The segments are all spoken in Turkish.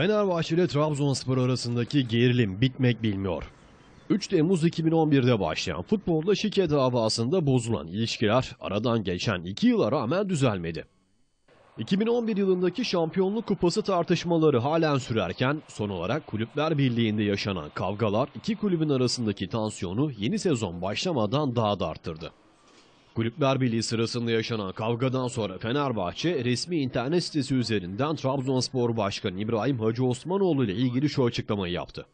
Fenerbahçe ile Trabzonspor arasındaki gerilim bitmek bilmiyor. 3 Temmuz 2011'de başlayan futbolda şike davasında bozulan ilişkiler aradan geçen 2 yıla rağmen düzelmedi. 2011 yılındaki şampiyonluk kupası tartışmaları halen sürerken son olarak Kulüpler Birliği'nde yaşanan kavgalar iki kulübün arasındaki tansiyonu yeni sezon başlamadan daha da arttırdı. Kulüpler Birliği sırasında yaşanan kavgadan sonra Fenerbahçe resmi internet sitesi üzerinden Trabzonspor Başkanı İbrahim Hacı Osmanoğlu ile ilgili şu açıklamayı yaptı.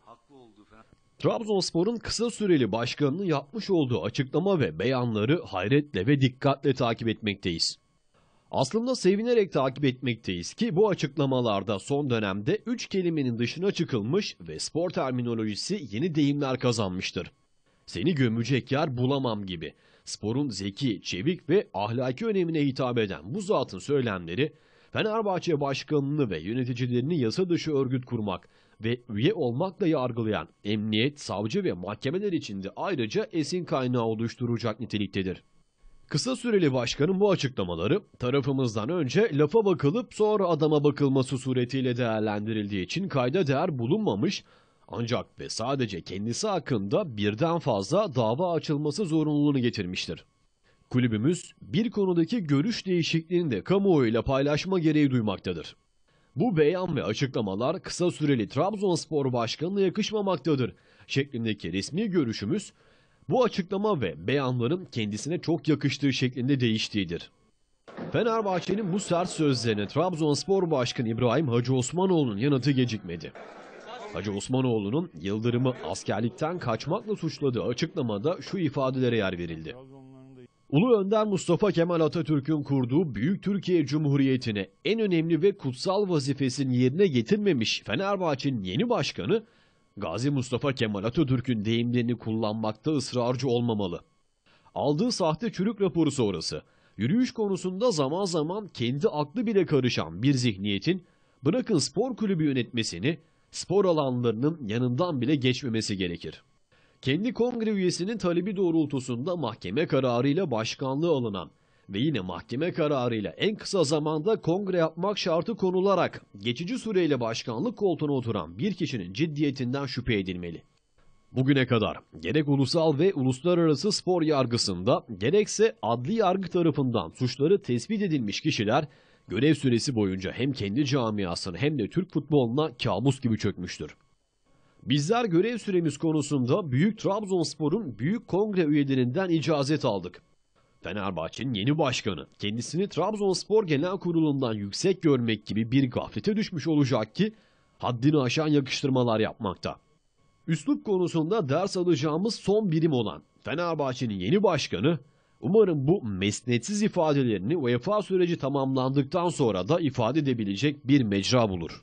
Trabzonspor'un kısa süreli başkanının yapmış olduğu açıklama ve beyanları hayretle ve dikkatle takip etmekteyiz. Aslında sevinerek takip etmekteyiz ki bu açıklamalarda son dönemde 3 kelimenin dışına çıkılmış ve spor terminolojisi yeni deyimler kazanmıştır. Seni gömecek yer bulamam gibi. Sporun zeki, çevik ve ahlaki önemine hitap eden bu zatın söylemleri Fenerbahçe başkanını ve yöneticilerini yasa dışı örgüt kurmak ve üye olmakla yargılayan emniyet, savcı ve mahkemeler içinde ayrıca esin kaynağı oluşturacak niteliktedir. Kısa süreli başkanın bu açıklamaları tarafımızdan önce lafa bakılıp sonra adama bakılması suretiyle değerlendirildiği için kayda değer bulunmamış ancak ve sadece kendisi hakkında birden fazla dava açılması zorunluluğunu getirmiştir. Kulübümüz bir konudaki görüş değişikliğini de kamuoyuyla paylaşma gereği duymaktadır. Bu beyan ve açıklamalar kısa süreli Trabzonspor Başkanı'na yakışmamaktadır şeklindeki resmi görüşümüz bu açıklama ve beyanların kendisine çok yakıştığı şeklinde değiştiğidir. Fenerbahçe'nin bu sert sözlerine Trabzonspor Başkanı İbrahim Hacı Osmanoğlu'nun yanıtı gecikmedi. Hacı Osmanoğlu'nun Yıldırım'ı askerlikten kaçmakla suçladığı açıklamada şu ifadelere yer verildi. Ulu Önder Mustafa Kemal Atatürk'ün kurduğu Büyük Türkiye Cumhuriyeti'ne en önemli ve kutsal vazifesini yerine getirmemiş Fenerbahçe'nin yeni başkanı, Gazi Mustafa Kemal Atatürk'ün deyimlerini kullanmakta ısrarcı olmamalı. Aldığı sahte çürük raporu sonrası, yürüyüş konusunda zaman zaman kendi aklı bile karışan bir zihniyetin, bırakın spor kulübü yönetmesini, spor alanlarının yanından bile geçmemesi gerekir. Kendi kongre üyesinin talebi doğrultusunda mahkeme kararıyla başkanlığı alınan ve yine mahkeme kararıyla en kısa zamanda kongre yapmak şartı konularak geçici süreyle başkanlık koltuğuna oturan bir kişinin ciddiyetinden şüphe edilmeli. Bugüne kadar gerek ulusal ve uluslararası spor yargısında gerekse adli yargı tarafından suçları tespit edilmiş kişiler görev süresi boyunca hem kendi camiasını hem de Türk futboluna kabus gibi çökmüştür. Bizler görev süremiz konusunda Büyük Trabzonspor'un büyük kongre üyelerinden icazet aldık. Fenerbahçe'nin yeni başkanı kendisini Trabzonspor Genel Kurulu'ndan yüksek görmek gibi bir gaflete düşmüş olacak ki haddini aşan yakıştırmalar yapmakta. Üslup konusunda ders alacağımız son birim olan Fenerbahçe'nin yeni başkanı umarım bu mesnetsiz ifadelerini UEFA süreci tamamlandıktan sonra da ifade edebilecek bir mecra bulur.